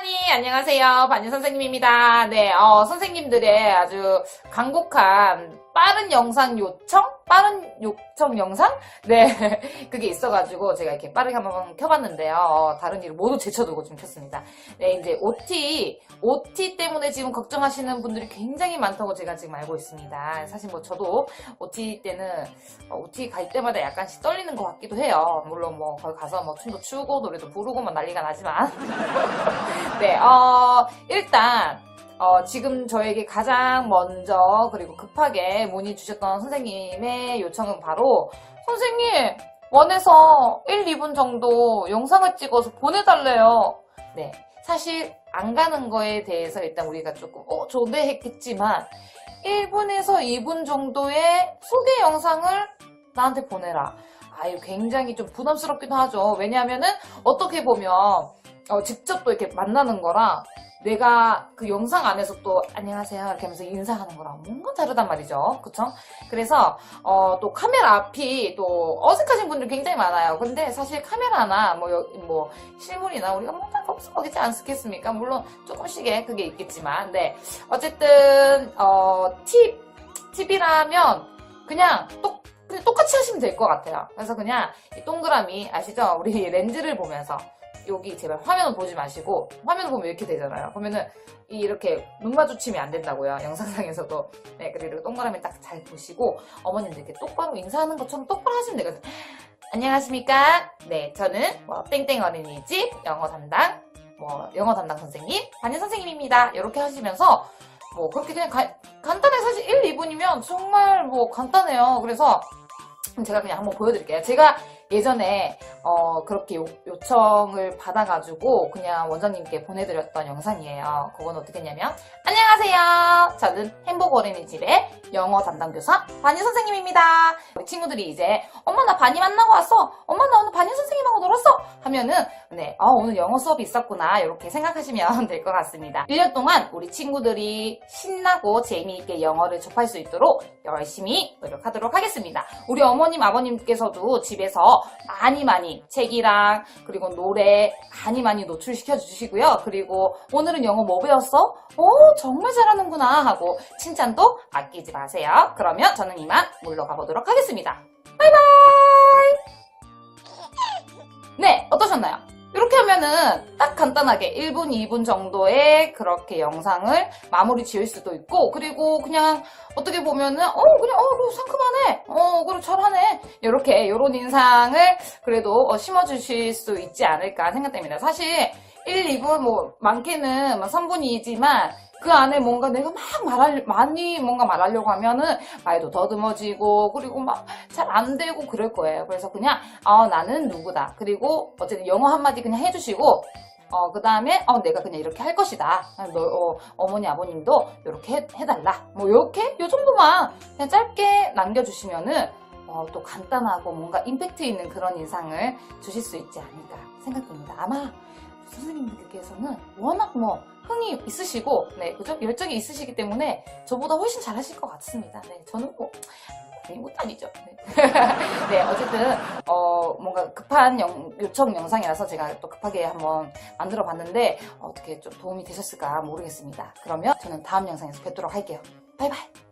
할머니 안녕하세요. 반유 선생님입니다. 네 어, 선생님들의 아주 간곡한 빠른 영상 요청? 빠른 요청 영상? 네 그게 있어가지고 제가 이렇게 빠르게 한번 켜봤는데요. 어, 다른 일을 모두 제쳐두고 좀 켰습니다. 네 이제 OT OT 때문에 지금 걱정하시는 분들이 굉장히 많다고 제가 지금 알고 있습니다. 사실 뭐 저도 OT 때는 어, OT 갈 때마다 약간씩 떨리는 것 같기도 해요. 물론 뭐 거기 가서 뭐 춤도 추고 노래도 부르고 막 난리가 나지만 네, 어, 일단, 어, 지금 저에게 가장 먼저, 그리고 급하게 문의 주셨던 선생님의 요청은 바로, 선생님, 원에서 1, 2분 정도 영상을 찍어서 보내달래요. 네. 사실, 안 가는 거에 대해서 일단 우리가 조금, 어, 좋네 했겠지만, 1분에서 2분 정도의 소개 영상을 나한테 보내라. 아유, 굉장히 좀 부담스럽기도 하죠. 왜냐하면은, 어떻게 보면, 어, 직접 또 이렇게 만나는 거랑 내가 그 영상 안에서 또 안녕하세요 이렇게 하면서 인사하는 거랑 뭔가 다르단 말이죠. 그쵸? 그래서 어, 또 카메라 앞이 또 어색하신 분들이 굉장히 많아요. 근데 사실 카메라나 뭐, 여- 뭐 실물이나 우리가 뭐다 거기지 않겠습니까? 물론 조금씩의 그게 있겠지만 네. 어쨌든 어, 팁 팁이라면 그냥 똑 그냥 똑같이 하시면 될 것 같아요. 그래서 그냥 이 동그라미 아시죠? 우리 렌즈를 보면서 여기 제발 화면을 보지 마시고 화면을 보면 이렇게 되잖아요. 그러면은 이 이렇게 눈 마주침이 안 된다고요. 영상상에서도. 네, 그리고 동그라미 딱 잘 보시고 어머님들 이렇게 똑바로 인사하는 것처럼 똑바로 하시면 되거든요. 안녕하십니까? 네, 저는 뭐 땡땡 어린이집 영어 담당 뭐 영어 담당 선생님, 담임 선생님입니다. 이렇게 하시면서 뭐 그렇게 그냥 가- 간단해 사실 1, 2분이면 정말 뭐 간단해요. 그래서 제가 그냥 한번 보여드릴게요. 제가 예전에 어, 그렇게 요, 요청을 받아가지고 그냥 원장님께 보내드렸던 영상이에요. 그건 어떻게 했냐면 안녕하세요. 저는 햄버거 어린이집의 영어 담당 교사 반유 선생님입니다. 우리 친구들이 이제 엄마 나 반이 만나고 왔어. 엄마 나 오늘 반유 선생님하고 놀았어. 하면은 네, 아, 오늘 영어 수업이 있었구나 이렇게 생각하시면 될 것 같습니다. 1년 동안 우리 친구들이 신나고 재미있게 영어를 접할 수 있도록 열심히 노력하도록 하겠습니다. 우리 어머님 아버님께서도 집에서 많이 많이 책이랑 그리고 노래 많이 많이 노출시켜 주시고요. 그리고 오늘은 영어 뭐 배웠어? 오 정말 잘하는구나 하고 칭찬도 아끼지 마세요. 그러면 저는 이만 물러가 보도록 하겠습니다. 바이바이. 네 어떠셨나요? 이렇게 하면은 딱 간단하게 1분, 2분 정도의 그렇게 영상을 마무리 지을 수도 있고 그리고 그냥 어떻게 보면은 어 그냥 어 그리고 상큼하네 어 그리고 잘하네 이렇게 이런 인상을 그래도 어, 심어주실 수 있지 않을까 생각됩니다. 사실 1, 2분 뭐 많게는 막 3분이지만 그 안에 뭔가 내가 막 말할 많이 뭔가 말하려고 하면은 말도 더듬어지고 그리고 막 잘 안 되고 그럴 거예요. 그래서 그냥 어, 나는 누구다. 그리고 어쨌든 영어 한마디 그냥 해주시고 어, 그 다음에, 어, 내가 그냥 이렇게 할 것이다. 너, 어, 머니 아버님도 이렇게 해, 해달라. 뭐, 요렇게? 요 정도만 그냥 짧게 남겨주시면은, 어, 또 간단하고 뭔가 임팩트 있는 그런 인상을 주실 수 있지 않을까 생각됩니다. 아마 선생님들께서는 워낙 뭐, 흥이 있으시고, 네, 그죠? 열정이 있으시기 때문에 저보다 훨씬 잘하실 것 같습니다. 네, 저는 뭐, 많이 못다니죠. 네. 네, 어쨌든, 어, 뭔가 급한 영- 요청 영상이라서 제가 또 급하게 한번 만들어 봤는데, 어떻게 좀 도움이 되셨을까 모르겠습니다. 그러면 저는 다음 영상에서 뵙도록 할게요. 바이바이!